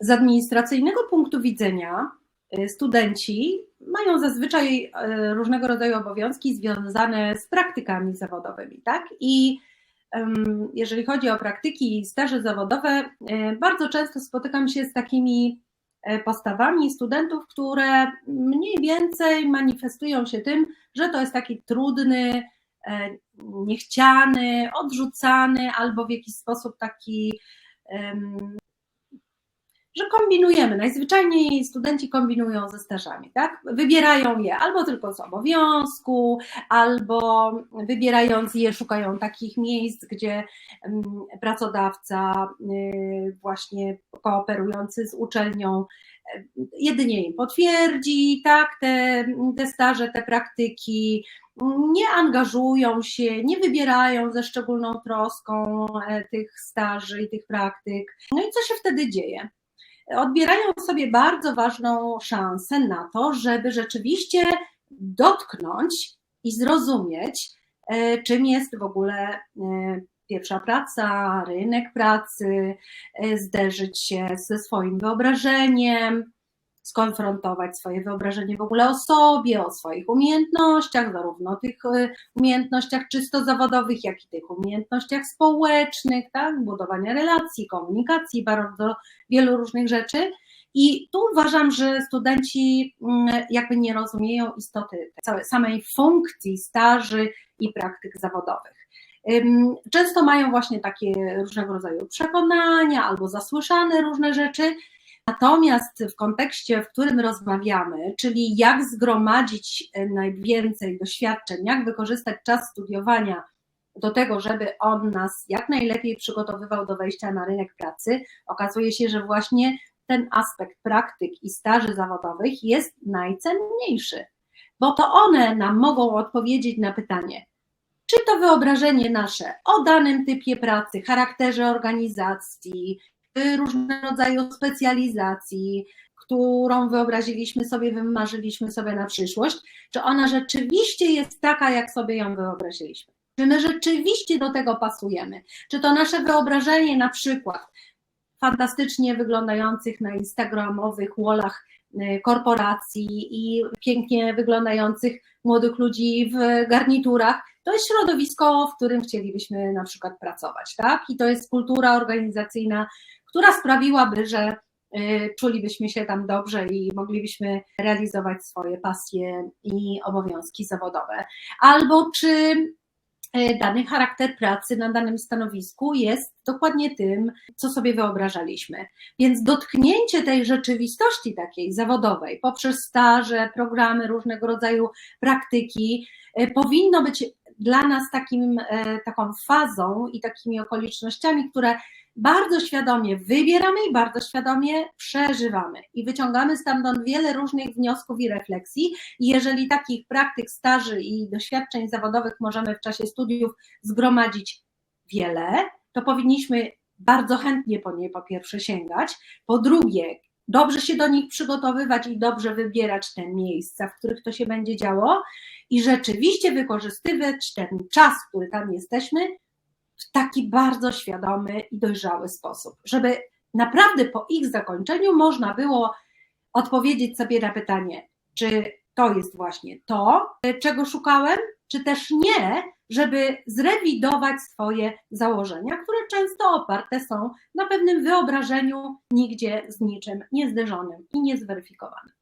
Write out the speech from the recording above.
z administracyjnego punktu widzenia y, studenci mają zazwyczaj y, różnego rodzaju obowiązki związane z praktykami zawodowymi, tak? I jeżeli chodzi o praktyki i staże zawodowe, y, bardzo często spotykam się z takimi y, postawami studentów, które mniej więcej manifestują się tym, że to jest taki trudny, e, niechciany, odrzucany albo w jakiś sposób taki że kombinujemy. Najzwyczajniej studenci kombinują ze stażami, tak? Wybierają je albo tylko z obowiązku, albo wybierając je, szukają takich miejsc, gdzie mm, pracodawca y, właśnie kooperujący z uczelnią y, jedynie im potwierdzi, tak, te, te staże, te praktyki, nie angażują się, nie wybierają ze szczególną troską e, tych staży i tych praktyk. No i co się wtedy dzieje? Odbierają sobie bardzo ważną szansę na to, żeby rzeczywiście dotknąć i zrozumieć, e, czym jest w ogóle e, pierwsza praca, rynek pracy, e, zderzyć się ze swoim wyobrażeniem, skonfrontować swoje wyobrażenie w ogóle o sobie, o swoich umiejętnościach, zarówno tych umiejętnościach czysto zawodowych, jak i tych umiejętnościach społecznych, tak, budowania relacji, komunikacji, bardzo wielu różnych rzeczy. I tu uważam, że studenci jakby nie rozumieją istoty samej funkcji staży i praktyk zawodowych. Często mają właśnie takie różnego rodzaju przekonania albo zasłyszane różne rzeczy, Natomiast w kontekście, w którym rozmawiamy, czyli jak zgromadzić e, najwięcej doświadczeń, jak wykorzystać czas studiowania do tego, żeby on nas jak najlepiej przygotowywał do wejścia na rynek pracy, okazuje się, że właśnie ten aspekt praktyk i staży zawodowych jest najcenniejszy, bo to one nam mogą odpowiedzieć na pytanie, czy to wyobrażenie nasze o danym typie pracy, charakterze organizacji, różnego rodzaju specjalizacji, którą wyobraziliśmy sobie, wymarzyliśmy sobie na przyszłość, czy ona rzeczywiście jest taka, jak sobie ją wyobraziliśmy? Czy my rzeczywiście do tego pasujemy? Czy to nasze wyobrażenie na przykład fantastycznie wyglądających na instagramowych wallach y, korporacji i pięknie wyglądających młodych ludzi w garniturach, to jest środowisko, w którym chcielibyśmy na przykład pracować, tak? I to jest kultura organizacyjna, która sprawiłaby, że y, czulibyśmy się tam dobrze i moglibyśmy realizować swoje pasje i obowiązki zawodowe. Albo czy y, dany charakter pracy na danym stanowisku jest dokładnie tym, co sobie wyobrażaliśmy. Więc dotknięcie tej rzeczywistości takiej zawodowej poprzez staże, programy, różnego rodzaju praktyki y, powinno być dla nas takim, taką fazą i takimi okolicznościami, które bardzo świadomie wybieramy i bardzo świadomie przeżywamy. I wyciągamy stamtąd wiele różnych wniosków i refleksji. I jeżeli takich praktyk, staży i doświadczeń zawodowych możemy w czasie studiów zgromadzić wiele, to powinniśmy bardzo chętnie po nie po pierwsze sięgać, po drugie dobrze się do nich przygotowywać i dobrze wybierać te miejsca, w których to się będzie działo i rzeczywiście wykorzystywać ten czas, który tam jesteśmy, w taki bardzo świadomy i dojrzały sposób, żeby naprawdę po ich zakończeniu można było odpowiedzieć sobie na pytanie, czy to jest właśnie to, czego szukałem, czy też nie, żeby zrewidować swoje założenia, które często oparte są na pewnym wyobrażeniu nigdzie z niczym niezderzonym i niezweryfikowanym.